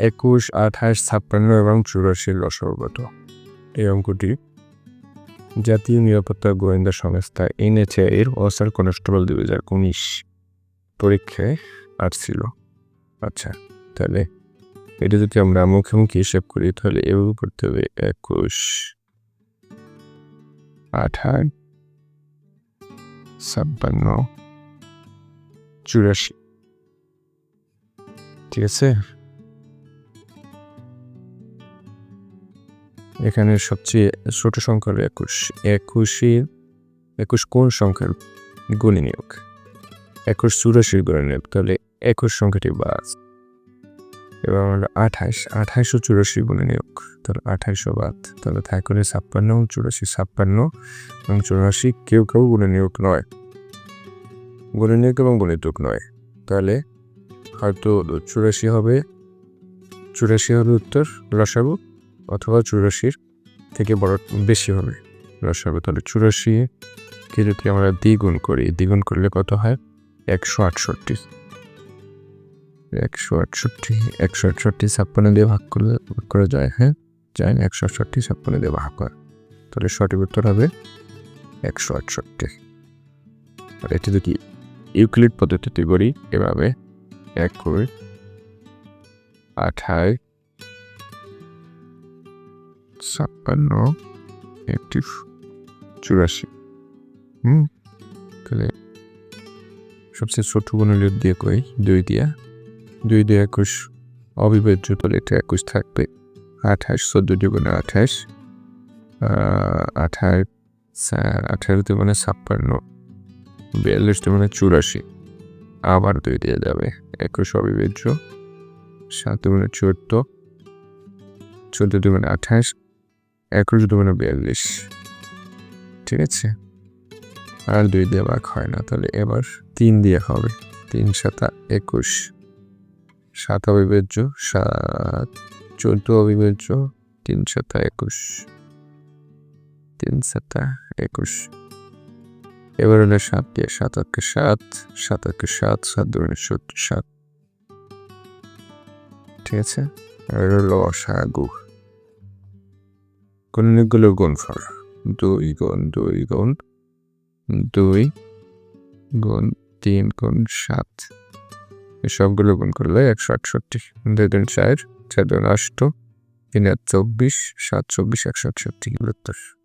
একুশ, আঠাশ, ছাপ্পান্ন এবং চুরাশির লসাগু কত এই অঙ্কটি জাতীয় নিরাপত্তা গোয়েন্দা সংস্থা এনএচএ এর অসার কনস্টেবল দুই হাজার উনিশ পরীক্ষায় আসছিল। আচ্ছা তাহলে এটা যদি আমরা মুখোমুখি হিসেব করি, তাহলে এভাবে করতে হবে, একুশ, আঠাশ, ছাপ্পান্ন, চুরাশি। ঠিক আছে? এখানে সবচেয়ে ছোট সংখ্যা হলো একুশ একুশের একুশ কোন সংখ্যার গুণে নিয়োগ। একুশ চুরাশির গুণে নিয়োগ, তাহলে একুশ সংখ্যাটি বাদ। এবার হলো আঠাশ আঠাশশো চুরাশি গুণে নিয়োগ, তাহলে আঠাশশো বাদ। তাহলে থাকলে ছাপ্পান্ন এবং চুরাশি ছাপ্পান্ন এবং চুরাশি কেউ কেউ গুণে নিয়োগ নয়। গুণী নিয়োগ এবং গণিতক নয়। তাহলে হয়তো চুরাশি হবে চুরাশি হবে উত্তর, লসাগু অথবা চুরাশির থেকে বড় বেশি হবে। লসাগু তাহলে চুরাশি কে যদি আমরা দ্বিগুণ করি। দ্বিগুণ করলে কত হয়? একশো আটষট্টি। একশো আটষট্টি একশো আটষট্টি ছাপ্পান্ন দিয়ে ভাগ করলে, ভাগ করা যায় হ্যাঁ? যায় না, একশো আটষট্টি ছাপ্পান্ন দিয়ে ভাগ করা। তাহলে সঠিক উত্তর হবে একশো আটষট্টি। আর এটি যদি ইউক্লিড পদ্ধতিতে করি, এভাবে এক করে আঠায় ছাপ্পান্ন, একটি চুরাশি। হুম, তাহলে সবচেয়ে ছোট গুণনীয় দিয়ে কই? দুই দিয়া। দুই দিয়ে একুশ, অবিভাজ্য তাহলে এটা একুশ থাকবে। আঠাশ, চোদ্দ দুগুণে আঠাশ। আঠাশ আঠারোতে মানে ছাপ্পান্ন। বিয়াল্লিশতে মানে চুরাশি। আবার দুই দিয়ে যাবে। একুশ অবিভাজ্য। সাত মানে চোদ্দ। চোদ্দ মানে আঠাশ। একুশ মানে বিয়াল্লিশ। ঠিক আছে? আর দুই দিয়ে ভাগ হয় না, তাহলে এবার তিন দিয়ে হবে। তিন সাতা একুশ। সাত অবিভাজ্য সাত। চোদ্দ অবিভাজ্য তিন সাতা একুশ। তিন সাতা একুশ। এবার হলো সাত দিয়ে সাত আটকে সাত সাত আটকে সাত সাত দুগুণে সত্তর, সাত। ঠিক আছে? আর হলো অসাগু। গুণনীয়কগুলোর গুণফল দুই গুণ দুই গুণ দুই গুণ তিন গুণ সাত। সবগুলো গুণ করলে একশো আটষট্টি। দুই দিন চার চার দিন আষ্ট তিন চব্বিশ, সাত চব্বিশ, একশো আটষট্টি উত্তর